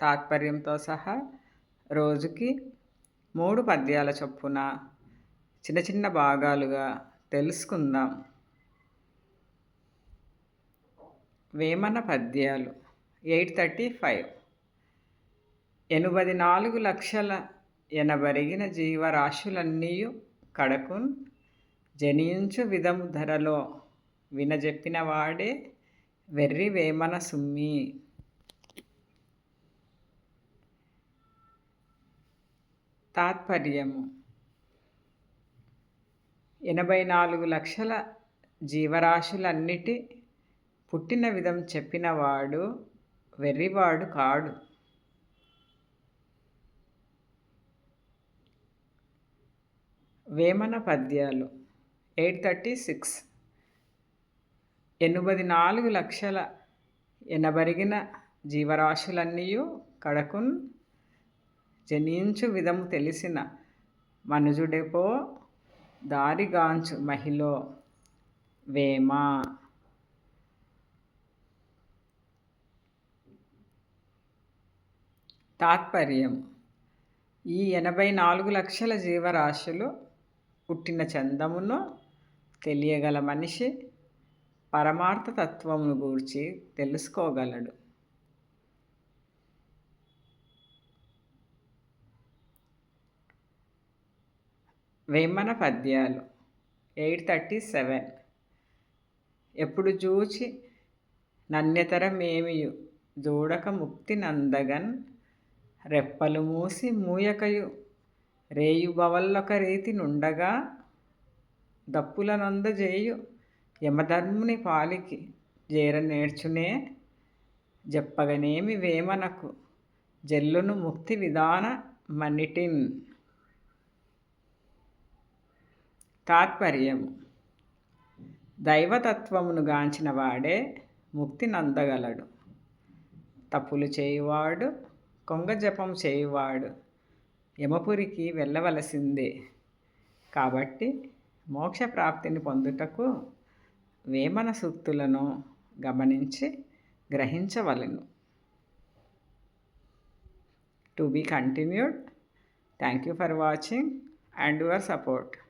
తాత్పర్యంతో సహా రోజుకి మూడు పద్యాల చొప్పున చిన్న చిన్న భాగాలుగా తెలుసుకుందాం. వేమన పద్యాలు ఎయిట్ థర్టీ ఫైవ్. ఎనభై నాలుగు లక్షల ఎనబరిగిన జీవరాశులన్నీ కడకున్ జనించు విధము ధరలో వినజెప్పిన వాడే వెర్రి వేమన సుమ్మి. తాత్పర్యము. ఎనభై నాలుగు లక్షల జీవరాశులన్నిటి పుట్టిన విధం చెప్పినవాడు వెర్రివాడు కాడు. వేమన పద్యాలు ఎయిట్ థర్టీ సిక్స్. ఎనభై నాలుగు లక్షల ఎనబరిగిన జీవరాశులన్నీ కడకున్ జనించు విధము తెలిసిన మనుజుడెపో దారిగాంచు మహిళ వేమ. తాత్పర్యం. ఈ ఎనభై నాలుగు లక్షల జీవరాశులు పుట్టిన చందమును తెలియగల మనిషి పరమార్థ తత్వమును గూర్చి తెలుసుకోగలడు. వేమన పద్యాలు. Eight thirty seven. ఎప్పుడు చూచి నన్యతరమేమియు జోడక ముక్తి నందగన్ రెప్పలు మూసి మూయకయు. రేయుబవల్లొక రీతి నుండగా దప్పుల నందజేయు యమధర్ముని పాలికి జేర నేర్చునే చెప్పగనేమి వేమనకు? జల్లును ముక్తి విధాన మన్నిటిన్ తాత్పర్యము. దైవతత్వమును గాంచిన వాడే ముక్తి నందగలడు. తప్పులు చేయువాడు కొంగ జపం చేయువాడు యమపురికి వెళ్ళవలసిందే. కాబట్టి మోక్ష ప్రాప్తిని పొందుటకు వేమన సూక్తులను గమనించి గ్రహించవలను. To be continued. Thank you for watching and your support.